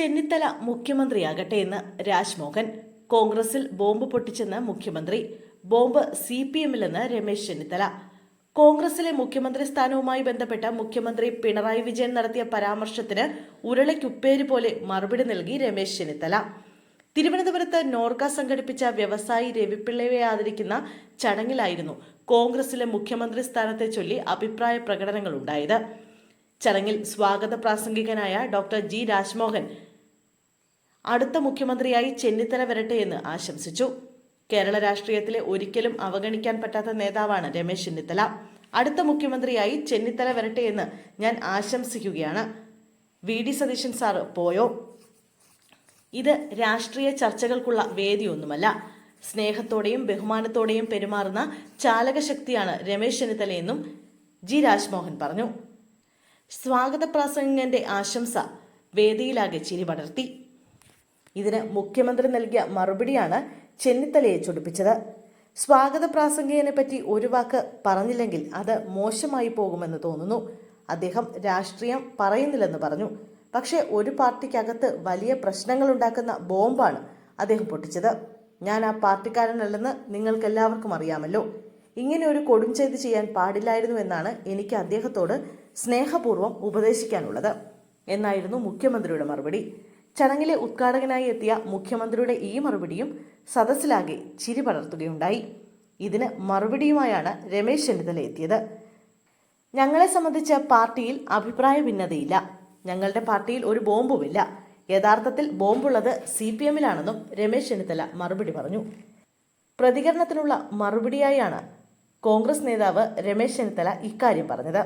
ചെന്നിത്തല മുഖ്യമന്ത്രിയാകട്ടെ എന്ന് രാജ്മോഹൻ. കോൺഗ്രസിൽ ബോംബ് പൊട്ടിച്ചെന്ന് മുഖ്യമന്ത്രി. ബോംബ് സി പി എമ്മിലെന്ന് രമേശ് ചെന്നിത്തല. കോൺഗ്രസിലെ മുഖ്യമന്ത്രി സ്ഥാനവുമായി ബന്ധപ്പെട്ട മുഖ്യമന്ത്രി പിണറായി വിജയൻ നടത്തിയ പരാമർശത്തിന് ഉരുളയ്ക്കുപ്പേര് പോലെ മറുപടി നൽകി രമേശ് ചെന്നിത്തല. തിരുവനന്തപുരത്ത് നോർക്ക സംഘടിപ്പിച്ച വ്യവസായി രവിപിള്ളയെ ആദരിക്കുന്ന ചടങ്ങിലായിരുന്നു കോൺഗ്രസിലെ മുഖ്യമന്ത്രി സ്ഥാനത്തെ ചൊല്ലി അഭിപ്രായ പ്രകടനങ്ങൾ ഉണ്ടായത് ചടങ്ങിൽ സ്വാഗത പ്രാസംഗികനായ ഡോക്ടർ ജി രാജ്മോഹൻ അടുത്ത മുഖ്യമന്ത്രിയായി ചെന്നിത്തല വരട്ടെ എന്ന് ആശംസിച്ചു. കേരള രാഷ്ട്രീയത്തിലെ ഒരിക്കലും അവഗണിക്കാൻ പറ്റാത്ത നേതാവാണ് രമേശ് ചെന്നിത്തല. അടുത്ത മുഖ്യമന്ത്രിയായി ചെന്നിത്തല വരട്ടെ എന്ന് ഞാൻ ആശംസിക്കുകയാണ്. വി. ഡി. സതീശൻ സാറ് പോയോ? ഇത് രാഷ്ട്രീയ ചർച്ചകൾക്കുള്ള വേദിയൊന്നുമല്ല. സ്നേഹത്തോടെയും ബഹുമാനത്തോടെയും പെരുമാറുന്ന ചാലകശക്തിയാണ് രമേശ് ചെന്നിത്തലയെന്നും ജി. രാജ്മോഹൻ പറഞ്ഞു. സ്വാഗത പ്രാസംഗികന്റെ ആശംസ വേദിയിലാകെ ചിരി പടർത്തി ഇതിന് മുഖ്യമന്ത്രി നൽകിയ മറുപടിയാണ് ചെന്നിത്തലയെ ചൊടിപ്പിച്ചത്. സ്വാഗത പ്രാസംഗികനെ പറ്റി ഒരു വാക്ക് പറഞ്ഞില്ലെങ്കിൽ അത് മോശമായി പോകുമെന്ന് തോന്നുന്നു. അദ്ദേഹം രാഷ്ട്രീയം പറയുന്നില്ലെന്ന് പറഞ്ഞു. പക്ഷേ ഒരു പാർട്ടിക്കകത്ത് വലിയ പ്രശ്നങ്ങൾ ഉണ്ടാക്കുന്ന ബോംബാണ് അദ്ദേഹം പൊട്ടിച്ചത്. ഞാൻ ആ പാർട്ടിക്കാരനല്ലെന്ന് നിങ്ങൾക്കെല്ലാവർക്കും അറിയാമല്ലോ. ഇങ്ങനെ ഒരു കൊടും ചെയ്ത് ചെയ്യാൻ പാടില്ലായിരുന്നു എന്നാണ് എനിക്ക് അദ്ദേഹത്തോട് സ്നേഹപൂർവം ഉപദേശിക്കാനുള്ളത്. എന്നായിരുന്നു മുഖ്യമന്ത്രിയുടെ മറുപടി. ചടങ്ങിലെ ഉദ്ഘാടകനായി എത്തിയ മുഖ്യമന്ത്രിയുടെ ഈ മറുപടിയും സദസ്സിലാകെ ചിരി പടർത്തുകയുണ്ടായി. ഇതിന് മറുപടിയുമായാണ് രമേശ് ചെന്നിത്തല എത്തിയത്. ഞങ്ങളെ സംബന്ധിച്ച് പാർട്ടിയിൽ അഭിപ്രായ ഭിന്നതയില്ല. ഞങ്ങളുടെ പാർട്ടിയിൽ ഒരു ബോംബുമില്ല. യഥാർത്ഥത്തിൽ ബോംബുള്ളത് സി പി എമ്മിലാണെന്നും രമേശ് ചെന്നിത്തല മറുപടി പറഞ്ഞു. പ്രതികരണത്തിനുള്ള മറുപടിയായാണ് കോൺഗ്രസ് നേതാവ് രമേശ് ചെന്നിത്തല ഇക്കാര്യം പറഞ്ഞത്.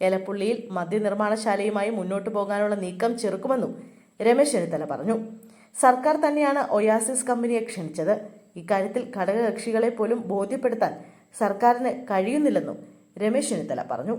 എലപ്പുള്ളിയിൽ മദ്യനിർമ്മാണശാലയുമായി മുന്നോട്ടു പോകാനുള്ള നീക്കം ചെറുക്കുമെന്നും രമേശ് ചെന്നിത്തല പറഞ്ഞു. സർക്കാർ തന്നെയാണ് ഒയാസിസ് കമ്പനിയെ ക്ഷണിച്ചത്. ഇക്കാര്യത്തിൽ ഘടകകക്ഷികളെ പോലും ബോധ്യപ്പെടുത്താൻ സർക്കാരിന് കഴിയുന്നില്ലെന്നും രമേശ് ചെന്നിത്തല പറഞ്ഞു.